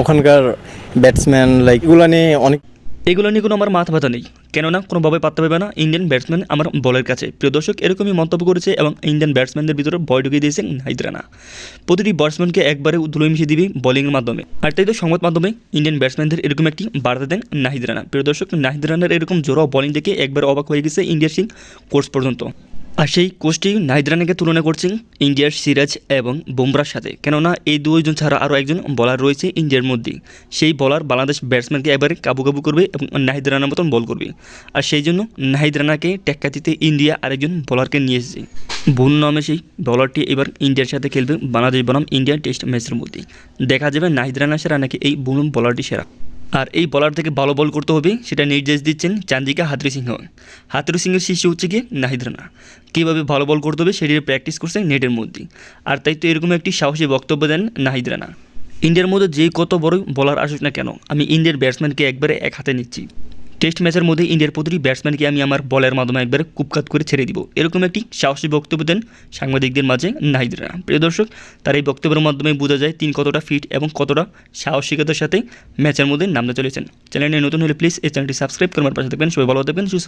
ওখানকার batsman like এগুলো নিয়ে অনেক এগুলো নিয়ে কোনো আমার মাথা ব্যথা নেই। কেননা, কোনোভাবে পাত্তা পাবে না। ইন্ডিয়ান ব্যাটসম্যান আমার বলের কাছে। প্রিয় দর্শক, এরকমই মন্তব্য করেছে এবং ইন্ডিয়ান ব্যাটসম্যানদের ভিতরে ভয় ঢুকিয়ে দিয়েছে নাহিদ রানা। প্রতিটি ব্যাটসম্যানকে একবারে ধুলো মিশিয়ে দিবি বোলিংয়ের মাধ্যমে। আর তাই তো সংবাদ মাধ্যমে ইন্ডিয়ান ব্যাটসম্যানদের এরকম একটি বার্তা দেন নাহিদ রানা। প্রিয় দর্শক, নাহিদ রানার এরকম জোরাও বলিং দেখে একবার অবাক হয়ে গেছে ইন্ডিয়ার সিং কোর্স পর্যন্ত। আর সেই কোচটি নাহিদ রানাকে তুলনা করছেন ইন্ডিয়ার সিরাজ এবং বুমরার সাথে। কেননা এই দুইজন ছাড়া আরও একজন বলার রয়েছে ইন্ডিয়ার মধ্যে। সেই বলার বাংলাদেশ ব্যাটসম্যানকে একবারে কাবু কাবু করবে এবং নাহিদ রানার মতন বল করবে। আর সেই জন্য নাহিদ রানাকে টেক্কা দিতে ইন্ডিয়া আরেকজন বলারকে নিয়ে এসেছে। বুন নামে সেই বলারটি এবার ইন্ডিয়ার সাথে খেলবে বাংলাদেশ বনাম ইন্ডিয়ান টেস্ট ম্যাচের মধ্যে। দেখা যাবে নাহিদ রানা সেরা নাকি এই বুন বলারটি সেরা। আর এই বলার থেকে ভালো বল করতে হবে, সেটা নির্দেশ দিচ্ছেন চান্দিকা হাতরি সিংহ হাতরি সিংহের শিষ্য হচ্ছে কি নাহিদ রানা। কীভাবে ভালো বল করতে হবে সেটির প্র্যাকটিস করছে নেটের মধ্যে। আর তাই তো এরকম একটি সাহসী বক্তব্য দেন নাহিদ রানা। ইন্ডিয়ার মধ্যে যে কত বড় বলার আসুক না কেন, আমি ইন্ডিয়ার ব্যাটসম্যানকে একবারে এক হাতে নিচ্ছি। টেস্ট ম্যাচের মধ্যে ইন্ডিয়ার প্রতিটি ব্যাটসম্যানকে আমি আমার বলের মাধ্যমে একবার কুপকাত করে ছেড়ে দিব। এরকম একটি সাহসী বক্তব্য দেন সাংবাদিকদের মাঝে নাহিদ রানা প্রিয় দর্শক, তার এই বক্তব্যের মাধ্যমে বোঝা যায় তিনি কতটা ফিট এবং কতটা সাহসিকতার সাথে ম্যাচের মধ্যে নামতে চলেছেন। চ্যানেলটি নতুন হলে প্লিজ এই চ্যানেলটি সাবস্ক্রাইব করার পাশে থাকবেন। সবাই ভালো থাকবেন, সুস্থ